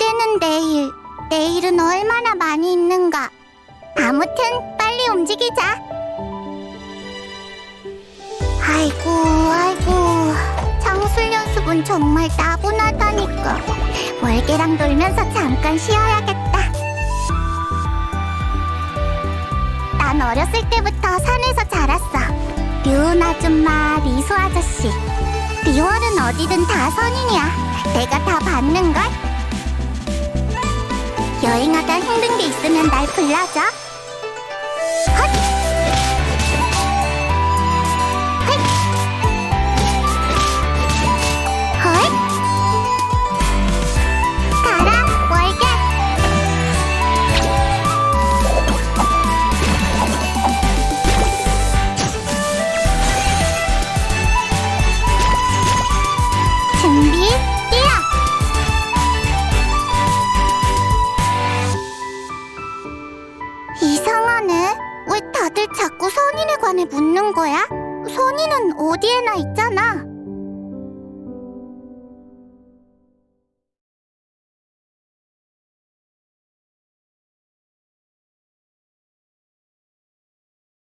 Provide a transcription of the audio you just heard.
반복되는 내일. 내일은 얼마나 많이 있는가. 아무튼 빨리 움직이자. 아이고, 아이고. 장술 연습은 정말 따분하다니까. 월계랑 놀면서 잠깐 쉬어야겠다. 난 어렸을 때부터 산에서 자랐어. 류은 아줌마, 리수 아저씨. 리월은 어디든 다 선인이야. 내가 다 받는걸? 여행하다 힘든 게 있으면 날 불러줘. 다들 자꾸 선인에 관해 묻는 거야? 선인은 어디에나 있잖아.